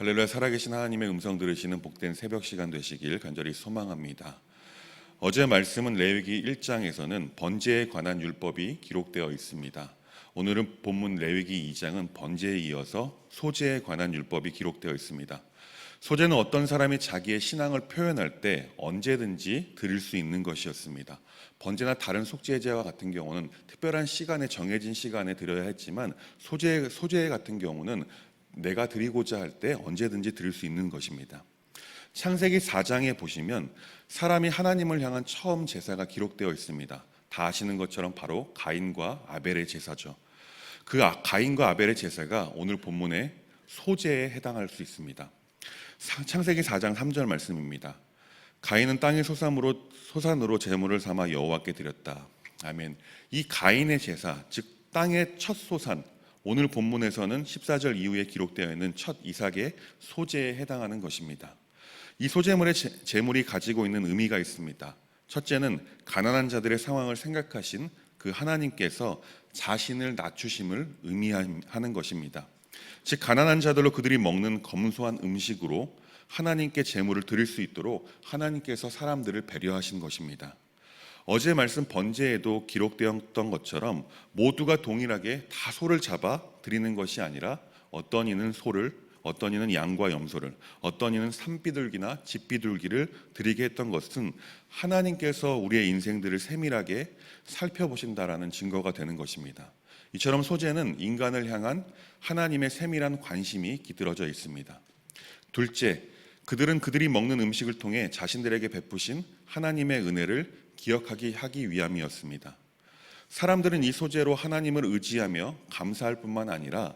할렐루야 살아계신 하나님의 음성 들으시는 복된 새벽 시간 되시길 간절히 소망합니다. 어제 말씀은 레위기 1장에서는 번제에 관한 율법이 기록되어 있습니다. 오늘은 본문 레위기 2장은 번제에 이어서 소제에 관한 율법이 기록되어 있습니다. 소제는 어떤 사람이 자기의 신앙을 표현할 때 언제든지 드릴 수 있는 것이었습니다. 번제나 다른 속죄제와 같은 경우는 특별한 시간에 정해진 시간에 드려야 했지만 소제 소제 같은 경우는 내가 드리고자 할 때 언제든지 드릴 수 있는 것입니다. 창세기 4장에 보시면 사람이 하나님을 향한 처음 제사가 기록되어 있습니다. 다 아시는 것처럼 바로 가인과 아벨의 제사죠. 그 아- 가인과 아벨의 제사가 오늘 본문의 소제에 해당할 수 있습니다. 사- 창세기 4장 3절 말씀입니다. 가인은 땅의 소산으로 소산으로 제물을 삼아 여호와께 드렸다. 아멘. 이 가인의 제사, 즉 땅의 첫 소산, 오늘 본문에서는 14절 이후에 기록되어 있는 첫 이삭의 소제에 해당하는 것입니다. 이 소제물의 제- 제물이 가지고 있는 의미가 있습니다. 첫째는 가난한 자들의 상황을 생각하신 그 하나님께서 자신을 낮추심을 의미하는 것입니다. 즉 가난한 자들로 그들이 먹는 검소한 음식으로 하나님께 제물을 드릴 수 있도록 하나님께서 사람들을 배려하신 것입니다. 어제 말씀 번제에도 기록되었던 것처럼 모두가 동일하게 다 소를 잡아 드리는 것이 아니라 어떤 이는 소를 어떤 이는 양과 염소를 어떤 이는 산비둘기나 집비둘기를 드리게 했던 것은 하나님께서 우리의 인생들을 세밀하게 살펴보신다라는 증거가 되는 것입니다. 이처럼 소제는 인간을 향한 하나님의 세밀한 관심이 깃들어져 있습니다. 둘째, 그들은 그들이 먹는 음식을 통해 자신들에게 베푸신 하나님의 은혜를 기억하기 하기 위함이었습니다. 사람들은 이 소재로 하나님을 의지하며 감사할 뿐만 아니라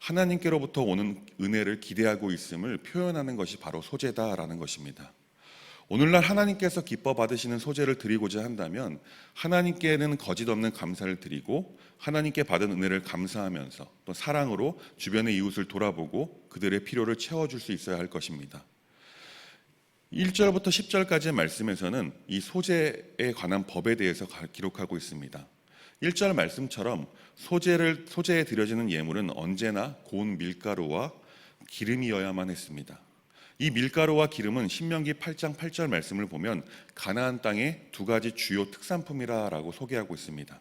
하나님께로부터 오는 은혜를 기대하고 있음을 표현하는 것이 바로 소재다라는 것입니다. 오늘날 하나님께서 기뻐 받으시는 소재를 드리고자 한다면 하나님께는 거짓 없는 감사를 드리고 하나님께 받은 은혜를 감사하면서 또 사랑으로 주변의 이웃을 돌아보고 그들의 필요를 채워줄 수 있어야 할 것입니다. 1절부터 10절까지의 말씀에서는 이 소재에 관한 법에 대해서 가- 기록하고 있습니다. 1절 말씀처럼 소재를 소재에 드려지는 예물은 언제나 고운 밀가루와 기름이어야만 했습니다. 이 밀가루와 기름은 신명기 8장 8절 말씀을 보면 가나안 땅의 두 가지 주요 특산품이라라고 소개하고 있습니다.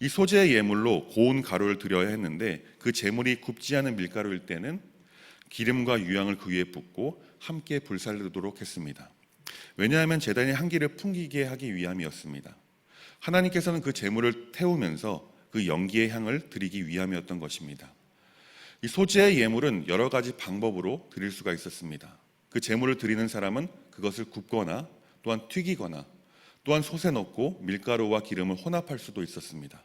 이 소재의 예물로 고운 가루를 드려야 했는데 그 제물이 굽지 않은 밀가루일 때는 기름과 유향을 그 위에 붓고 함께 불살르도록 했습니다. 왜냐하면 제단의 향기를 풍기게 하기 위함이었습니다. 하나님께서는 그 제물을 태우면서 그 연기의 향을 드리기 위함이었던 것입니다. 이 소재의 예물은 여러 가지 방법으로 드릴 수가 있었습니다. 그 제물을 드리는 사람은 그것을 굽거나 또한 튀기거나 또한 솥에 넣고 밀가루와 기름을 혼합할 수도 있었습니다.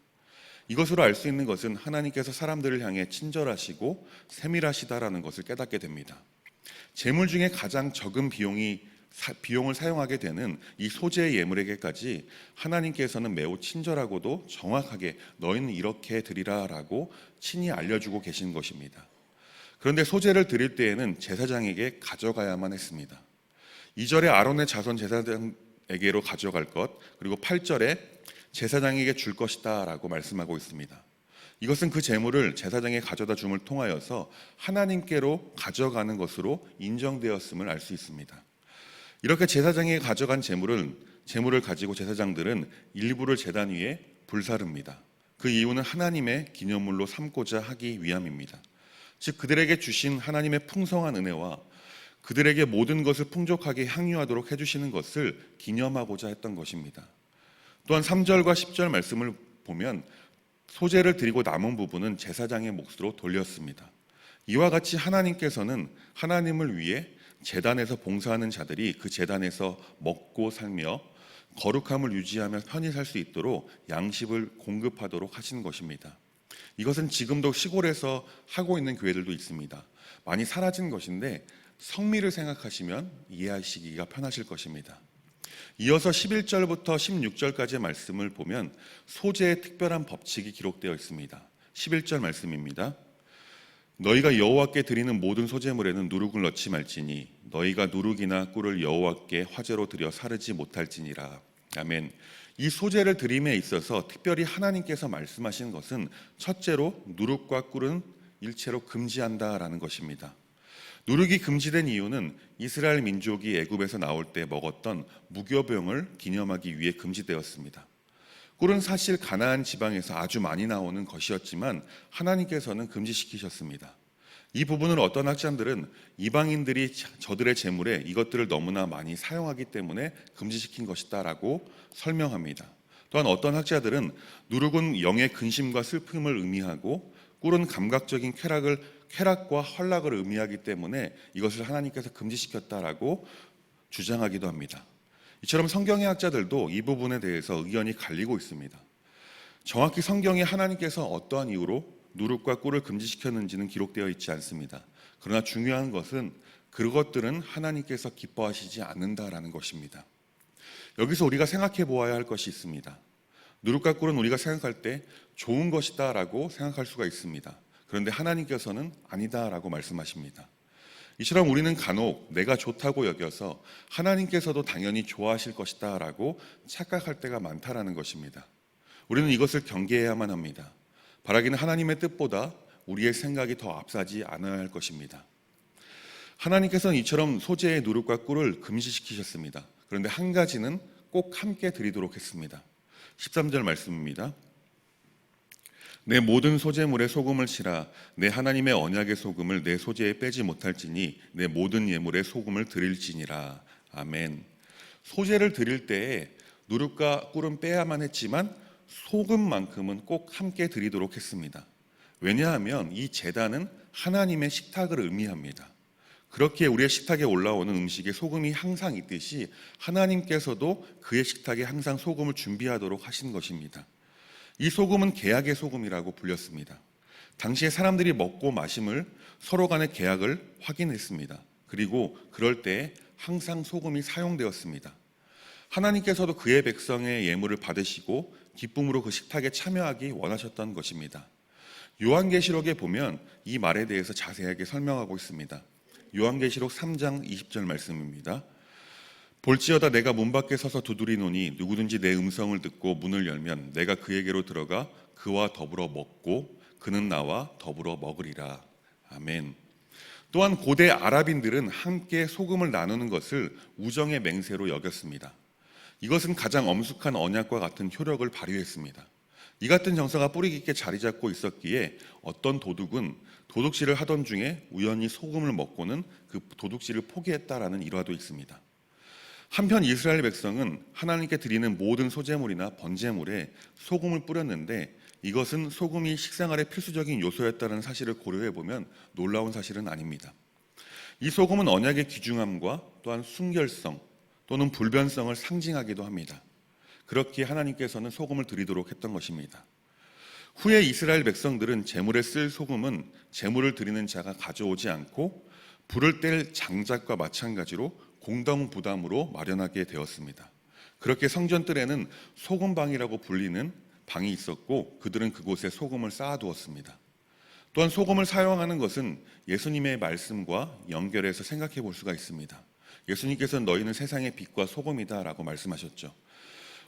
이것으로 알 수 있는 것은 하나님께서 사람들을 향해 친절하시고 세밀하시다라는 것을 깨닫게 됩니다. 제물 중에 가장 적은 비용이 사- 비용을 사용하게 되는 이 소재의 예물에게까지 하나님께서는 매우 친절하고도 정확하게 너희는 이렇게 드리라라고 친히 알려주고 계신 것입니다. 그런데 소재를 드릴 때에는 제사장에게 가져가야만 했습니다. 2절에 아론의 자손 제사장에게로 가져갈 것, 그리고 8절에 제사장에게 줄 것이다라고 말씀하고 있습니다. 이것은 그 재물을 제사장에 가져다 줌을 통하여서 하나님께로 가져가는 것으로 인정되었음을 알 수 있습니다. 이렇게 제사장에 가져간 재물은 재물을 가지고 제사장들은 일부를 제단 위에 불사릅니다. 그 이유는 하나님의 기념물로 삼고자 하기 위함입니다. 즉 그들에게 주신 하나님의 풍성한 은혜와 그들에게 모든 것을 풍족하게 향유하도록 해주시는 것을 기념하고자 했던 것입니다. 또한 3절과 10절 말씀을 보면 소재를 드리고 남은 부분은 제사장의 몫으로 돌렸습니다. 이와 같이 하나님께서는 하나님을 위해 재단에서 봉사하는 자들이 그 재단에서 먹고 살며 거룩함을 유지하며 편히 살 수 있도록 양식을 공급하도록 하신 것입니다. 이것은 지금도 시골에서 하고 있는 교회들도 있습니다. 많이 사라진 것인데 성미를 생각하시면 이해하시기가 편하실 것입니다. 이어서 11절부터 16절까지의 말씀을 보면 소재의 특별한 법칙이 기록되어 있습니다. 11절 말씀입니다. 너희가 여호와께 드리는 모든 소재물에는 누룩을 넣지 말지니 너희가 누룩이나 꿀을 여호와께 화제로 드려 사르지 못할지니라. 아멘. 이 소재를 드림에 있어서 특별히 하나님께서 말씀하신 것은 첫째로 누룩과 꿀은 일체로 금지한다라는 것입니다. 누룩이 금지된 이유는 이스라엘 민족이 애굽에서 나올 때 먹었던 무교병을 기념하기 위해 금지되었습니다. 꿀은 사실 가나안 지방에서 아주 많이 나오는 것이었지만 하나님께서는 금지시키셨습니다. 이 부분을 어떤 학자들은 이방인들이 저들의 재물에 이것들을 너무나 많이 사용하기 때문에 금지시킨 것이다라고 설명합니다. 또한 어떤 학자들은 누룩은 영의 근심과 슬픔을 의미하고 꿀은 감각적인 쾌락을 쾌락과 헌락을 의미하기 때문에 이것을 하나님께서 금지시켰다라고 주장하기도 합니다. 이처럼 성경의 학자들도 이 부분에 대해서 의견이 갈리고 있습니다. 정확히 성경에 하나님께서 어떠한 이유로 누룩과 꿀을 금지시켰는지는 기록되어 있지 않습니다. 그러나 중요한 것은 그것들은 하나님께서 기뻐하시지 않는다라는 것입니다. 여기서 우리가 생각해 보아야 할 것이 있습니다. 누룩과 꿀은 우리가 생각할 때 좋은 것이다라고 생각할 수가 있습니다. 그런데 하나님께서는 아니다라고 말씀하십니다. 이처럼 우리는 간혹 내가 좋다고 여겨서 하나님께서도 당연히 좋아하실 것이다라고 착각할 때가 많다라는 것입니다. 우리는 이것을 경계해야만 합니다. 바라기는 하나님의 뜻보다 우리의 생각이 더 앞서지 않아야 할 것입니다. 하나님께서는 이처럼 소재의 누룩과 꿀을 금지시키셨습니다. 그런데 한 가지는 꼭 함께 드리도록 했습니다. 13절 말씀입니다. 내 모든 소재물에 소금을 치라 내 하나님의 언약의 소금을 내 소재에 빼지 못할지니 내 모든 예물에 소금을 드릴지니라 아멘. 소재를 드릴 때에 누룩과 꿀은 빼야만 했지만 소금만큼은 꼭 함께 드리도록 했습니다. 왜냐하면 이 제단은 하나님의 식탁을 의미합니다. 그렇게 우리의 식탁에 올라오는 음식에 소금이 항상 있듯이 하나님께서도 그의 식탁에 항상 소금을 준비하도록 하신 것입니다. 이 소금은 계약의 소금이라고 불렸습니다. 당시에 사람들이 먹고 마심을 서로 간의 계약을 확인했습니다. 그리고 그럴 때 항상 소금이 사용되었습니다. 하나님께서도 그의 백성의 예물을 받으시고 기쁨으로 그 식탁에 참여하기 원하셨던 것입니다. 요한계시록에 보면 이 말에 대해서 자세하게 설명하고 있습니다. 요한계시록 3장 20절 말씀입니다. 볼지어다 내가 문 밖에 서서 두드리노니 누구든지 내 음성을 듣고 문을 열면 내가 그에게로 들어가 그와 더불어 먹고 그는 나와 더불어 먹으리라. 아멘. 또한 고대 아랍인들은 함께 소금을 나누는 것을 우정의 맹세로 여겼습니다. 이것은 가장 엄숙한 언약과 같은 효력을 발휘했습니다. 이 같은 정서가 뿌리 깊게 자리 잡고 있었기에 어떤 도둑은 도둑질을 하던 중에 우연히 소금을 먹고는 그 도둑질을 포기했다라는 일화도 있습니다. 한편 이스라엘 백성은 하나님께 드리는 모든 소재물이나 번제물에 소금을 뿌렸는데 이것은 소금이 식생활의 필수적인 요소였다는 사실을 고려해 보면 놀라운 사실은 아닙니다. 이 소금은 언약의 귀중함과 또한 순결성 또는 불변성을 상징하기도 합니다. 그렇게 하나님께서는 소금을 드리도록 했던 것입니다. 후에 이스라엘 백성들은 제물에 쓸 소금은 제물을 드리는 자가 가져오지 않고 불을 뗄 장작과 마찬가지로 공동 부담으로 마련하게 되었습니다. 그렇게 성전뜰에는 소금방이라고 불리는 방이 있었고 그들은 그곳에 소금을 쌓아두었습니다. 또한 소금을 사용하는 것은 예수님의 말씀과 연결해서 생각해 볼 수가 있습니다. 예수님께서는 너희는 세상의 빛과 소금이다라고 말씀하셨죠.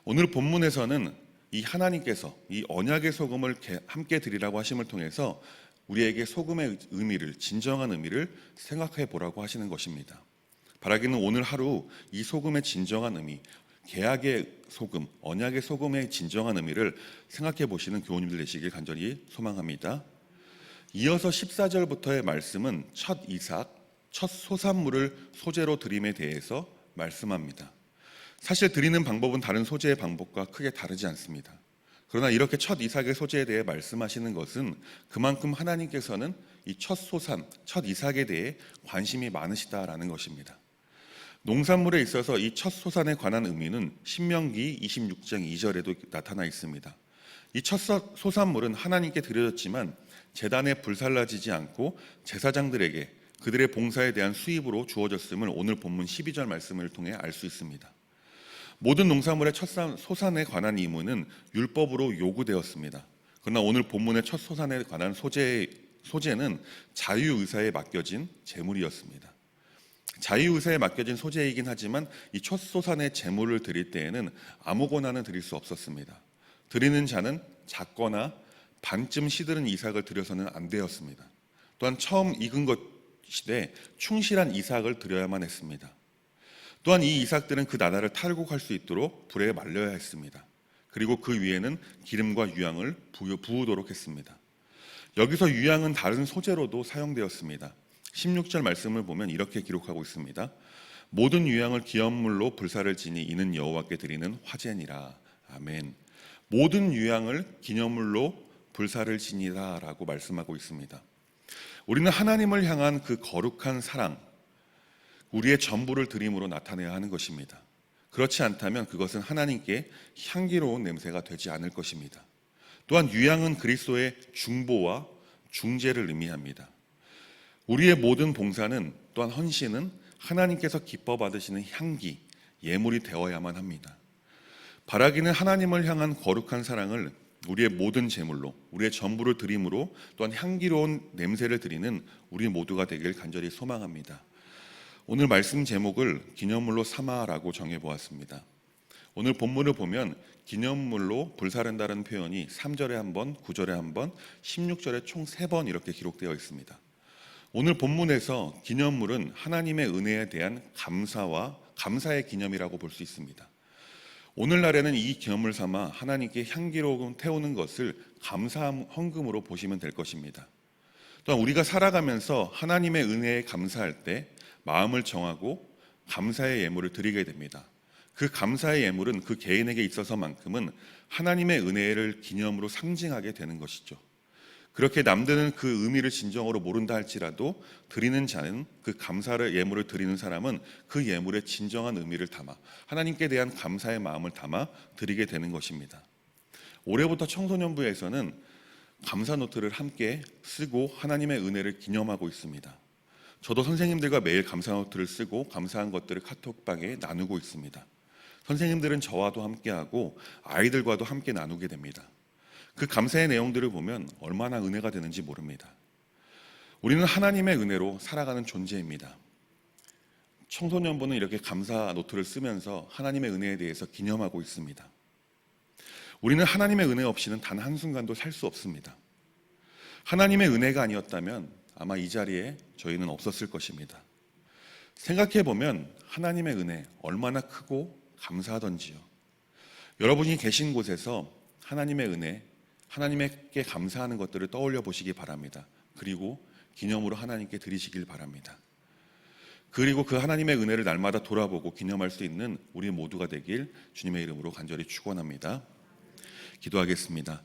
오늘 본문에서는 이 하나님께서 이 언약의 소금을 함께 드리라고 하심을 통해서 우리에게 소금의 의미를 진정한 의미를 생각해 보라고 하시는 것입니다. 바라기는 오늘 하루 이 소금의 진정한 의미, 계약의 소금, 언약의 소금의 진정한 의미를 생각해 보시는 교우님들 되시길 간절히 소망합니다. 이어서 14절부터의 말씀은 첫 이삭, 첫 소산물을 소재로 드림에 대해서 말씀합니다. 사실 드리는 방법은 다른 소재의 방법과 크게 다르지 않습니다. 그러나 이렇게 첫 이삭의 소재에 대해 말씀하시는 것은 그만큼 하나님께서는 이 첫 소산, 첫 이삭에 대해 관심이 많으시다라는 것입니다. 농산물에 있어서 이 첫 소산에 관한 의미는 신명기 26장 2절에도 나타나 있습니다. 이 첫 소산물은 하나님께 드려졌지만 재단에 불살라지지 않고 제사장들에게 그들의 봉사에 대한 수입으로 주어졌음을 오늘 본문 12절 말씀을 통해 알 수 있습니다. 모든 농산물의 첫 소산에 관한 의무는 율법으로 요구되었습니다. 그러나 오늘 본문의 첫 소산에 관한 소재, 소재는 자유의사에 맡겨진 재물이었습니다. 자유의사에 맡겨진 소재이긴 하지만 이 첫 소산의 재물을 드릴 때에는 아무거나는 드릴 수 없었습니다. 드리는 자는 작거나 반쯤 시들은 이삭을 드려서는 안 되었습니다. 또한 처음 익은 것 시대 충실한 이삭을 드려야만 했습니다. 또한 이 이삭들은 그 나라를 탈곡할 수 있도록 불에 말려야 했습니다. 그리고 그 위에는 기름과 유향을 부- 부으도록 했습니다. 여기서 유향은 다른 소재로도 사용되었습니다. 16절 말씀을 보면 이렇게 기록하고 있습니다. 모든 유향을 기업물로 불사를 지니 이는 여호와께 드리는 화제니라. 아멘. 모든 유향을 기념물로 불사를 지니다라고 말씀하고 있습니다. 우리는 하나님을 향한 그 거룩한 사랑, 우리의 전부를 드림으로 나타내야 하는 것입니다. 그렇지 않다면 그것은 하나님께 향기로운 냄새가 되지 않을 것입니다. 또한 유향은 그리스도의 중보와 중재를 의미합니다. 우리의 모든 봉사는 또한 헌신은 하나님께서 기뻐 받으시는 향기, 예물이 되어야만 합니다. 바라기는 하나님을 향한 거룩한 사랑을 우리의 모든 제물로, 우리의 전부를 드림으로 또한 향기로운 냄새를 드리는 우리 모두가 되길 간절히 소망합니다. 오늘 말씀 제목을 기념물로 삼아라고 정해 보았습니다. 오늘 본문을 보면 기념물로 불사른다는 표현이 3절에 한 번, 9절에 한 번, 16절에 총 3번 이렇게 기록되어 있습니다. 오늘 본문에서 기념물은 하나님의 은혜에 대한 감사와 감사의 기념이라고 볼 수 있습니다. 오늘날에는 이 기념을 삼아 하나님께 향기로움 태우는 것을 감사 헌금으로 보시면 될 것입니다. 또한 우리가 살아가면서 하나님의 은혜에 감사할 때 마음을 정하고 감사의 예물을 드리게 됩니다. 그 감사의 예물은 그 개인에게 있어서만큼은 하나님의 은혜를 기념으로 상징하게 되는 것이죠. 그렇게 남들은 그 의미를 진정으로 모른다 할지라도 드리는 자는 그 감사를 예물을 드리는 사람은 그 예물의 진정한 의미를 담아 하나님께 대한 감사의 마음을 담아 드리게 되는 것입니다. 올해부터 청소년부에서는 감사 노트를 함께 쓰고 하나님의 은혜를 기념하고 있습니다. 저도 선생님들과 매일 감사 노트를 쓰고 감사한 것들을 카톡방에 나누고 있습니다. 선생님들은 저와도 함께하고 아이들과도 함께 나누게 됩니다. 그 감사의 내용들을 보면 얼마나 은혜가 되는지 모릅니다. 우리는 하나님의 은혜로 살아가는 존재입니다. 청소년부는 이렇게 감사 노트를 쓰면서 하나님의 은혜에 대해서 기념하고 있습니다. 우리는 하나님의 은혜 없이는 단 한순간도 살 수 없습니다. 하나님의 은혜가 아니었다면 아마 이 자리에 저희는 없었을 것입니다. 생각해 보면 하나님의 은혜 얼마나 크고 감사하던지요. 여러분이 계신 곳에서 하나님의 은혜, 하나님께 감사하는 것들을 떠올려 보시기 바랍니다. 그리고 기념으로 하나님께 드리시길 바랍니다. 그리고 그 하나님의 은혜를 날마다 돌아보고 기념할 수 있는 우리 모두가 되길 주님의 이름으로 간절히 축원합니다. 기도하겠습니다.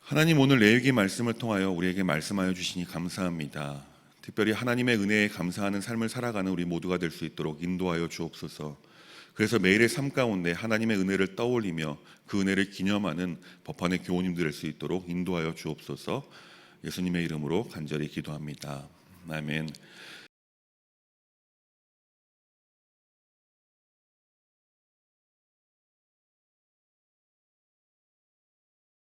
하나님 오늘 레위기 말씀을 통하여 우리에게 말씀하여 주시니 감사합니다. 특별히 하나님의 은혜에 감사하는 삶을 살아가는 우리 모두가 될 수 있도록 인도하여 주옵소서. 그래서 매일의 삶 가운데 하나님의 은혜를 떠올리며 그 은혜를 기념하는 법안의 교우님들 될 수 있도록 인도하여 주옵소서. 예수님의 이름으로 간절히 기도합니다. 아멘.